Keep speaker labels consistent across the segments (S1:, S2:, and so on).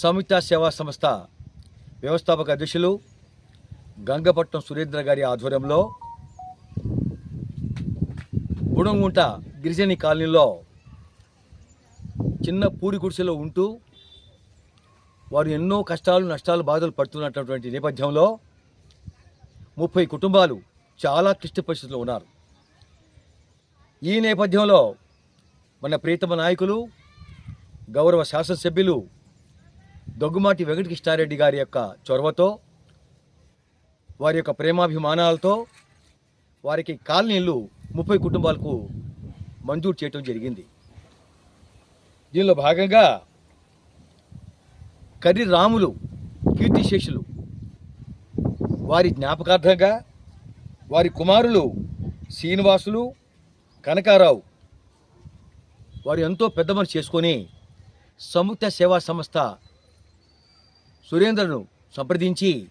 S1: సంయుక్త సేవా సంస్థ వ్యవస్థాపక అధ్యక్షులు గంగపట్నం సురేంద్ర గారి ఆధ్వర్యంలో గుణంగుంట గిరిజని కాలనీలో చిన్న పూడి గుడిసెలో ఉంటూ వారు ఎన్నో కష్టాలు నష్టాలు బాధలు పడుతున్నటువంటి నేపథ్యంలో ముప్పై కుటుంబాలు చాలా క్లిష్ట పరిస్థితుల్లో ఉన్నారు. ఈ నేపథ్యంలో మన ప్రీతమ నాయకులు గౌరవ శాసనసభ్యులు దగ్గుమాటి వెంకటకృష్ణారెడ్డి గారి యొక్క చొరవతో వారి యొక్క ప్రేమాభిమానాలతో వారికి కాలనీలు ముప్పై కుటుంబాలకు మంజూరు చేయటం జరిగింది. దీనిలో భాగంగా కర్రి రాములు కీర్తిశేషులు వారి జ్ఞాపకార్థంగా వారి కుమారులు శ్రీనివాసులు కనకారావు వారు ఎంతో పెద్ద మనసు చేసుకొని సంయుక్త సేవా సంస్థ సురేంద్రను సంప్రదించి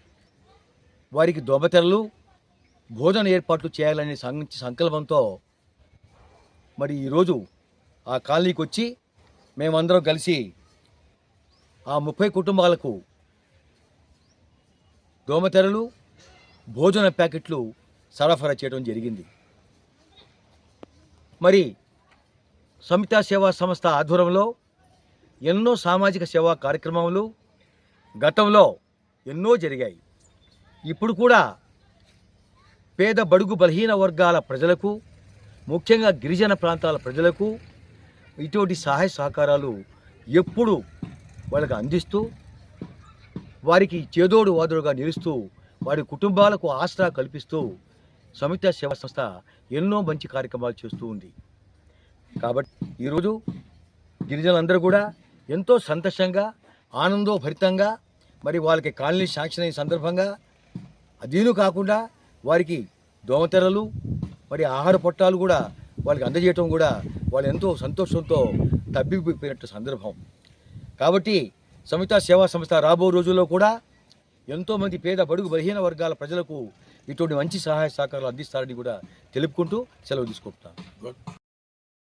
S1: వారికి దోమతెరలు భోజన ఏర్పాట్లు చేయాలనే సంకల్పంతో మరి ఈరోజు ఆ కాలనీకి వచ్చి మేమందరం కలిసి ఆ ముప్పై కుటుంబాలకు దోమతెరలు భోజన ప్యాకెట్లు సరఫరా చేయడం జరిగింది. మరి సమితా సేవా సంస్థ ఆధ్వర్యంలో ఎన్నో సామాజిక సేవా కార్యక్రమాలు గతంలో ఎన్నో జరిగాయి. ఇప్పుడు కూడా పేద బడుగు బలహీన వర్గాల ప్రజలకు ముఖ్యంగా గిరిజన ప్రాంతాల ప్రజలకు ఇటువంటి సహాయ సహకారాలు ఎప్పుడు వాళ్ళకి అందిస్తూ వారికి చేదోడు వాదుడుగా నిలుస్తూ వారి కుటుంబాలకు ఆసరా కల్పిస్తూ సమిత సేవా సంస్థ ఎన్నో మంచి కార్యక్రమాలు చేస్తూ ఉంది. కాబట్టి ఈరోజు గిరిజనులందరూ కూడా ఎంతో సంతోషంగా ఆనందోభరితంగా మరి వాళ్ళకి కాలనీ శాంక్షన్ అయిన సందర్భంగా అదీను కాకుండా వారికి దోమతెరలు మరి ఆహార పొట్టాలు కూడా వాళ్ళకి అందజేయటం కూడా వాళ్ళు ఎంతో సంతోషంతో తబ్బిపోయినట్టు సందర్భం. కాబట్టి సమితా సేవా సంస్థ రాబో రోజుల్లో కూడా ఎంతోమంది పేద బడుగు బలహీన వర్గాల ప్రజలకు ఇటువంటి మంచి సహాయ సహకారాలు అందిస్తారని కూడా తెలుపుకుంటూ సెలవు తీసుకుంటున్నాను.